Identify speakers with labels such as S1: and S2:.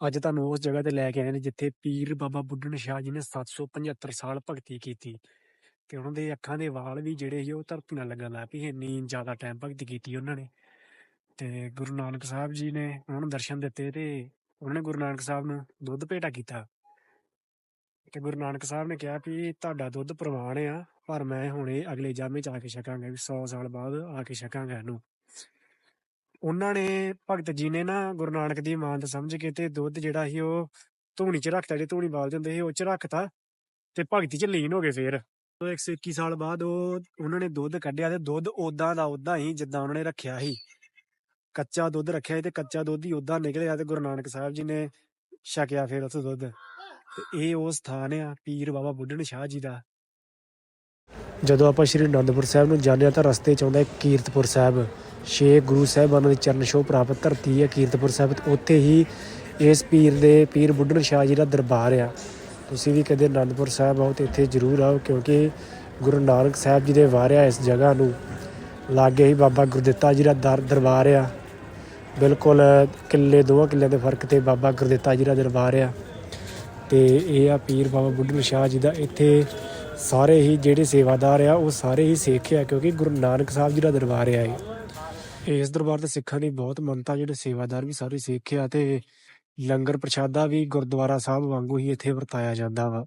S1: ਅੱਜ ਤੁਹਾਨੂੰ ਉਸ ਜਗ੍ਹਾ ਤੇ ਲੈ ਕੇ ਆਏ ਨੇ ਜਿੱਥੇ ਪੀਰ ਬਾਬਾ ਬੁੱਢਣ ਸ਼ਾਹ ਜੀ ਨੇ 775 ਸਾਲ ਭਗਤੀ ਕੀਤੀ ਤੇ ਉਹਨਾਂ ਦੇ ਅੱਖਾਂ ਦੇ ਵਾਲ ਵੀ ਜਿਹੜੇ ਸੀ ਉਹ ਧਰਤੀ ਨਾਲ ਲੱਗਣ ਲੱਗ ਪਏ ਇੰਨੀ ਜ਼ਿਆਦਾ ਟਾਈਮ ਭਗਤੀ ਕੀਤੀ ਉਹਨਾਂ ਨੇ ਤੇ ਗੁਰੂ ਨਾਨਕ ਸਾਹਿਬ ਜੀ ਨੇ ਉਹਨਾਂ ਨੂੰ ਦਰਸ਼ਨ ਦਿੱਤੇ ਤੇ ਉਹਨਾਂ ਨੇ ਗੁਰੂ ਨਾਨਕ ਸਾਹਿਬ ਨੂੰ ਦੁੱਧ ਭੇਟਾ ਕੀਤਾ ਤੇ ਗੁਰੂ ਨਾਨਕ ਸਾਹਿਬ ਨੇ ਕਿਹਾ ਵੀ ਤੁਹਾਡਾ ਦੁੱਧ ਪ੍ਰਵਾਨ ਆ, ਪਰ ਮੈਂ ਹੁਣੇ ਅਗਲੇ ਜਾਮੇ ਚ ਆ ਕੇ ਛਕਾਂਗਾ ਵੀ 100 ਸਾਲ ਬਾਅਦ ਆ ਕੇ ਛਕਾਂਗਾ ਇਹਨੂੰ। ਉਹਨਾਂ ਨੇ ਭਗਤ ਜੀ ਨੇ ਨਾ ਗੁਰੂ ਨਾਨਕ ਦੀ ਇਮਾਨਤ ਸਮਝ ਕੇ ਤੇ ਦੁੱਧ ਜਿਹੜਾ ਸੀ ਉਹ ਧੂਣੀ ਚ ਰੱਖਤਾ, ਜਿਹੜੀ ਧੂਣੀ ਬਾਲਦੇ ਹੁੰਦੇ ਸੀ ਉਹ ਚ ਰੱਖਤਾ ਤੇ ਭਗਤੀ ਚ ਲੀਨ ਹੋ ਗਏ ਫੇਰ। ਉਹ 121 ਸਾਲ ਬਾਅਦ ਉਹ ਉਹਨਾਂ ਨੇ ਦੁੱਧ ਕੱਢਿਆ ਤੇ ਦੁੱਧ ਉਦਾਂ ਦਾ ਉਦਾਂ ਹੀ ਜਿੱਦਾਂ ਉਹਨਾਂ ਨੇ ਰੱਖਿਆ ਸੀ। ਕੱਚਾ ਦੁੱਧ ਰੱਖਿਆ ਸੀ ਤੇ ਕੱਚਾ ਦੁੱਧ ਹੀ ਉਦਾਂ ਨਿਕਲਿਆ ਤੇ ਗੁਰੂ ਨਾਨਕ ਸਾਹਿਬ ਜੀ ਨੇ ਛਕਿਆ ਫਿਰ ਉਸ ਦੁੱਧ। ਤੇ ਇਹ ਉਹ ਸਥਾਨ ਆ ਪੀਰ ਬਾਬਾ ਬੁੱਢਣ ਸ਼ਾਹ ਜੀ ਦਾ। ਜਦੋਂ ਆਪਾਂ ਸ਼੍ਰੀ ਅਨੰਦਪੁਰ ਸਾਹਿਬ ਨੂੰ ਜਾਂਦੇ ਹਾਂ ਤਾਂ ਰਸਤੇ ਚ ਆਉਂਦਾ ਕੀਰਤਪੁਰ ਸਾਹਿਬ। ਛੇ ਗੁਰੂ ਸਾਹਿਬਾਨਾਂ ਦੀ ਚਰਨ ਛੋਹ ਪ੍ਰਾਪਤ ਧਰਤੀ ਹੈ, ਕੀਰਤਪੁਰ ਸਾਹਿਬ। ਉੱਥੇ ਹੀ ਇਸ ਪੀਰ ਦੇ, ਪੀਰ ਬੁੱਢਣ ਸ਼ਾਹ ਜੀ ਦਾ ਦਰਬਾਰ ਆ। ਤੁਸੀਂ ਵੀ ਕਦੇ ਅਨੰਦਪੁਰ ਸਾਹਿਬ ਆਓ ਤੇ ਇੱਥੇ ਜ਼ਰੂਰ ਆਓ, ਕਿਉਂਕਿ ਗੁਰੂ ਨਾਨਕ ਸਾਹਿਬ ਜੀ ਦੇ ਵਾਰਿਆ ਇਸ ਜਗ੍ਹਾ ਨੂੰ। ਲਾਗੇ ਹੀ ਬਾਬਾ ਗੁਰਦਿੱਤਾ ਜੀ ਦਾ ਦਰ, ਦਰਬਾਰ ਆ। ਬਿਲਕੁਲ ਕਿੱਲੇ ਦੋਵਾਂ ਕਿੱਲਿਆਂ ਦੇ ਫ਼ਰਕ ਤੇ ਬਾਬਾ ਗੁਰਦਿੱਤਾ ਜੀ ਦਾ ਦਰਬਾਰ ਆ। ਤੇ ਇਹ ਆ ਪੀਰ ਬਾਬਾ ਬੁੱਢਣ ਸ਼ਾਹ ਜੀ ਦਾ। ਇੱਥੇ ਸਾਰੇ ਹੀ ਜਿਹੜੇ ਸੇਵਾਦਾਰ ਆ, ਉਹ ਸਾਰੇ ਹੀ ਸਿੱਖ ਆ, ਕਿਉਂਕਿ ਗੁਰੂ ਨਾਨਕ ਸਾਹਿਬ ਜੀ ਦਾ ਦਰਬਾਰ ਆ ਇਹ। ਇਸ ਦਰਬਾਰ ਤੇ ਸਿੱਖਾਂ ਦੀ ਬਹੁਤ ਮੰਨਤਾ, ਜਿਹੜੇ ਸੇਵਾਦਾਰ ਵੀ ਸਾਰੇ ਸਿੱਖ ਆ ਤੇ ਲੰਗਰ ਪ੍ਰਸ਼ਾਦਾ ਵੀ ਗੁਰਦੁਆਰਾ ਸਾਹਿਬ ਵਾਂਗੂ ਹੀ ਇੱਥੇ ਵਰਤਾਇਆ ਜਾਂਦਾ ਵਾ।